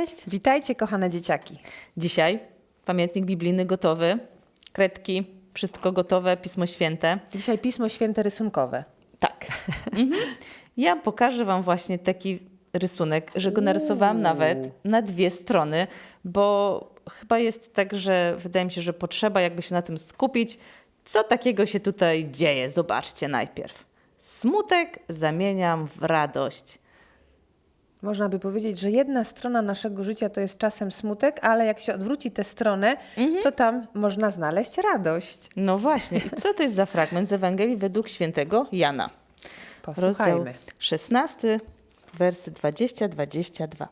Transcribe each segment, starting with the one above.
Cześć! Witajcie, kochane dzieciaki. Dzisiaj pamiętnik biblijny gotowy, kredki, wszystko gotowe, Pismo Święte. Dzisiaj Pismo Święte rysunkowe. Tak. Mhm. Ja pokażę Wam właśnie taki rysunek, że go narysowałam Uuu. nawet na dwie strony, bo chyba jest tak, że wydaje mi się, że potrzeba jakby się na tym skupić. Co takiego się tutaj dzieje? Zobaczcie najpierw. Smutek zamieniam w radość. Można by powiedzieć, że jedna strona naszego życia to jest czasem smutek, ale jak się odwróci tę stronę, to tam można znaleźć radość. No właśnie. I co to jest za fragment z Ewangelii według świętego Jana? Rozdział Posłuchajmy. 16, wersy 20-22.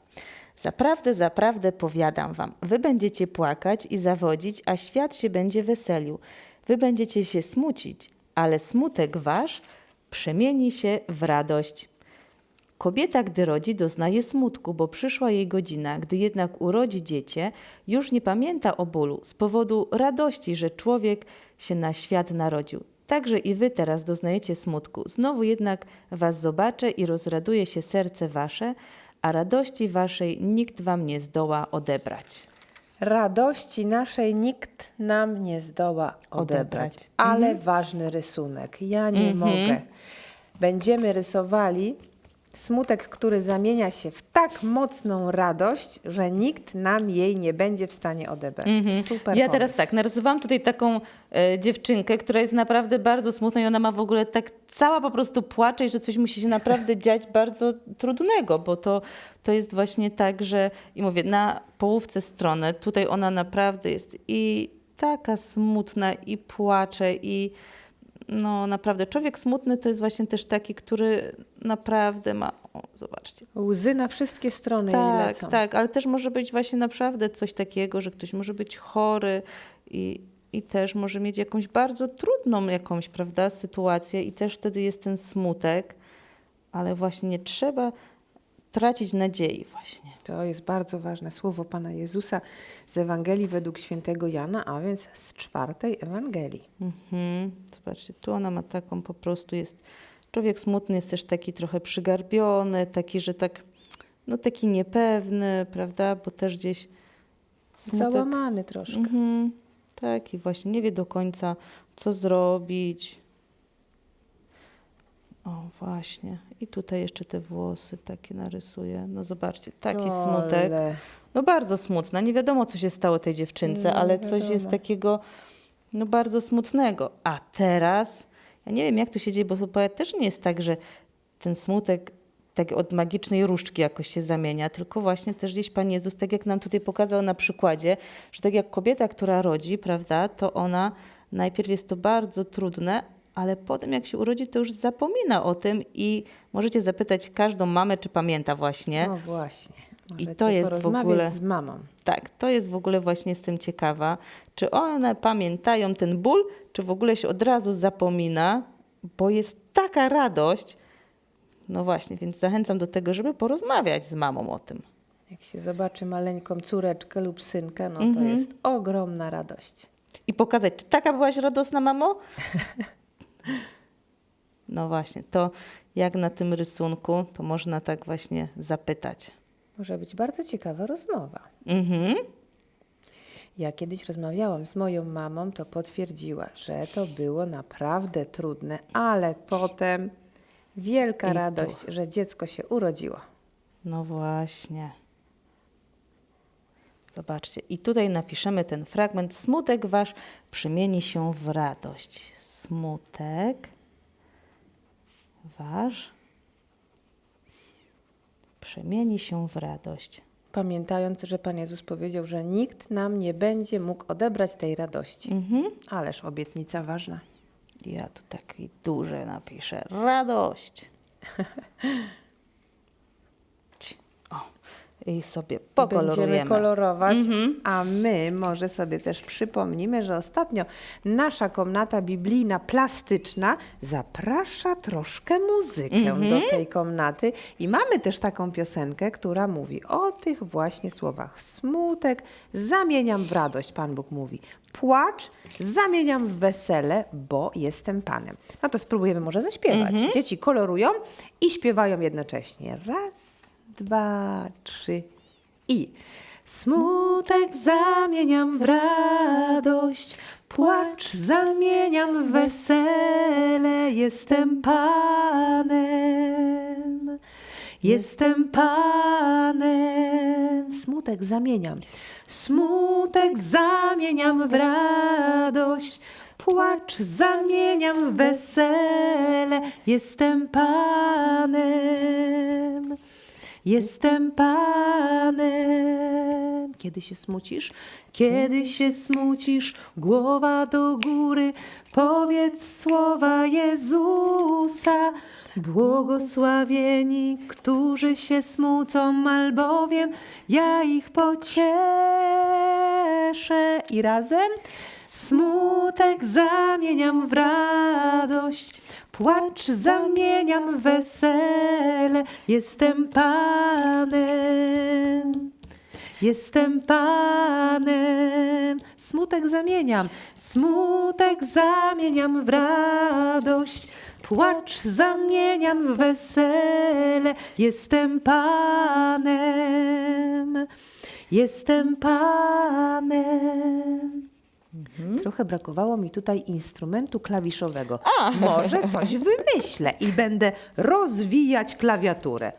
Zaprawdę, zaprawdę powiadam wam, wy będziecie płakać i zawodzić, a świat się będzie weselił. Wy będziecie się smucić, ale smutek wasz przemieni się w radość. Kobieta, gdy rodzi, doznaje smutku, bo przyszła jej godzina. Gdy jednak urodzi dziecię, już nie pamięta o bólu z powodu radości, że człowiek się na świat narodził. Także i wy teraz doznajecie smutku. Znowu jednak was zobaczę i rozraduje się serce wasze, a radości waszej nikt wam nie zdoła odebrać. Radości naszej nikt nam nie zdoła odebrać. Odebrać. Ale ważny rysunek. Ja nie mogę. Będziemy rysowali smutek, który zamienia się w tak mocną radość, że nikt nam jej nie będzie w stanie odebrać. Super Ja teraz pomysł. tak, narysowałam tutaj taką e, dziewczynkę, która jest naprawdę bardzo smutna i ona ma w ogóle tak cała po prostu płacze i że coś musi się naprawdę dziać bardzo trudnego, bo to, to jest właśnie tak, że i mówię, na połówce strony tutaj ona naprawdę jest i taka smutna i płacze i no naprawdę człowiek smutny to jest właśnie też taki, który naprawdę ma, o, zobaczcie, Łzy na wszystkie strony tak, lecą. tak, ale też może być właśnie naprawdę coś takiego, że ktoś może być chory i, i też może mieć jakąś bardzo trudną jakąś, prawda, sytuację i też wtedy jest ten smutek, ale właśnie nie trzeba tracić nadziei właśnie. To jest bardzo ważne słowo Pana Jezusa z Ewangelii według świętego Jana, a więc z czwartej Ewangelii. Mhm. Zobaczcie, tu ona ma taką po prostu jest, człowiek smutny jest też taki trochę przygarbiony, taki, że tak, no taki niepewny, prawda, bo też gdzieś smutek... Załamany troszkę. Mhm. Tak, i właśnie nie wie do końca, co zrobić. O, właśnie. I tutaj jeszcze te włosy takie narysuję. No zobaczcie, taki smutek. Ole. No bardzo smutna. Nie wiadomo, co się stało tej dziewczynce, Nie ale coś jest takiego no bardzo smutnego. A teraz, ja nie wiem, jak to się dzieje, bo chyba też nie jest tak, że ten smutek tak od magicznej różdżki jakoś się zamienia, tylko właśnie też gdzieś Pan Jezus, tak jak nam tutaj pokazał na przykładzie, że tak jak kobieta, która rodzi, prawda, to ona najpierw jest to bardzo trudne, ale potem jak się urodzi, to już zapomina o tym i możecie zapytać każdą mamę, czy pamięta właśnie. No właśnie. I Możecie to jest w ogóle- z mamą. Tak, to jest w ogóle właśnie z tym ciekawa. Czy one pamiętają ten ból, czy w ogóle się od razu zapomina, bo jest taka radość. No właśnie, więc zachęcam do tego, żeby porozmawiać z mamą o tym. Jak się zobaczy maleńką córeczkę lub synka, no to Mhm. jest ogromna radość. I pokazać, czy taka byłaś radosna, mamo? No właśnie, to jak na tym rysunku, to można tak właśnie zapytać. Może być bardzo ciekawa rozmowa. Mhm. Ja kiedyś rozmawiałam z moją mamą, to potwierdziła, że to było naprawdę trudne, ale potem wielka I tu. radość, że dziecko się urodziło. No właśnie. Zobaczcie, i tutaj napiszemy ten fragment. Smutek wasz przemieni się w radość. Smutek wasz przemieni się w radość. Pamiętając, że Pan Jezus powiedział, że nikt nam nie będzie mógł odebrać tej radości. Mhm. Ależ obietnica ważna. Ja tu taki duże napiszę. Radość. O, i sobie pokolorujemy. Będziemy kolorować, Mhm. a my może sobie też przypomnimy, że ostatnio nasza komnata biblijna plastyczna zaprasza troszkę muzykę Mhm. do tej komnaty i mamy też taką piosenkę, która mówi o tych właśnie słowach. Smutek zamieniam w radość, Pan Bóg mówi. Płacz zamieniam w wesele, bo jestem Panem. No to spróbujemy może zaśpiewać. Mhm. Dzieci kolorują i śpiewają jednocześnie. Raz, dwa, trzy, I smutek zamieniam w radość, płacz zamieniam w wesele. Jestem Panem, jestem Panem. Smutek zamieniam, smutek zamieniam w radość. Płacz zamieniam w wesele, jestem Panem. Jestem Panem. Kiedy się smucisz? Kiedy się smucisz, głowa do góry, powiedz słowa Jezusa. Błogosławieni, którzy się smucą, albowiem ja ich pocieszę. I razem smutek zamieniam w radość. Płacz zamieniam wesele, jestem Panem. Jestem Panem. Smutek zamieniam, smutek zamieniam w radość. Płacz zamieniam w wesele, jestem Panem. Jestem Panem. Trochę brakowało mi tutaj instrumentu klawiszowego. Może coś wymyślę i będę rozwijać klawiaturę.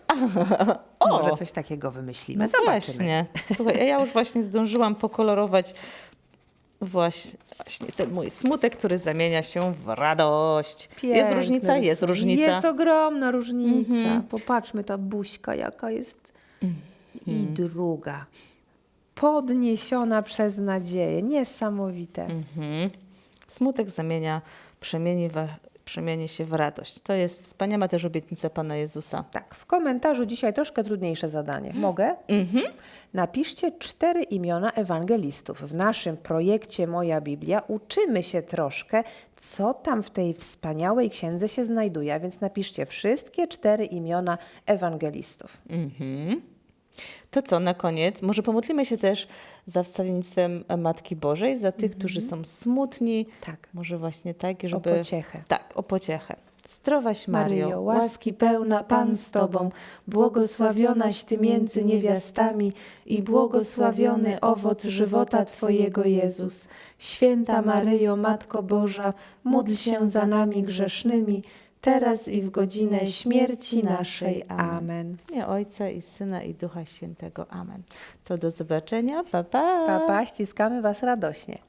Może coś takiego wymyślimy. Zobaczymy. No Właśnie. Słuchaj, a ja już właśnie zdążyłam pokolorować właśnie, właśnie ten mój smutek, który zamienia się w radość. jest Piękny różnica? Jest różnica. Jest ogromna różnica. Popatrzmy, ta buźka jaka jest. I druga. Podniesiona przez nadzieję. Niesamowite. Mhm. Smutek zamienia, przemieni, wa- przemieni się w radość. To jest wspaniała też obietnica Pana Jezusa. Tak, w komentarzu dzisiaj troszkę trudniejsze zadanie. Mogę? Napiszcie cztery imiona ewangelistów. W naszym projekcie Moja Biblia uczymy się troszkę, co tam w tej wspaniałej księdze się znajduje, a więc napiszcie wszystkie cztery imiona ewangelistów. Mhm. To co, na koniec, może pomodlimy się też za wstawiennictwem Matki Bożej, za tych, którzy są smutni. Tak. Może właśnie tak, żeby... pociechę. Tak, o pociechę. Zdrowaś Maryjo, Mario, łaski pełna Pan z Tobą, błogosławionaś Ty między niewiastami i błogosławiony owoc żywota Twojego Jezus. Święta Maryjo, Matko Boża, módl się za nami grzesznymi, teraz i w godzinę śmierci naszej. Amen. W imię Ojca i Syna i Ducha Świętego. Amen. To do zobaczenia. Pa, pa. Papa, ściskamy Was radośnie.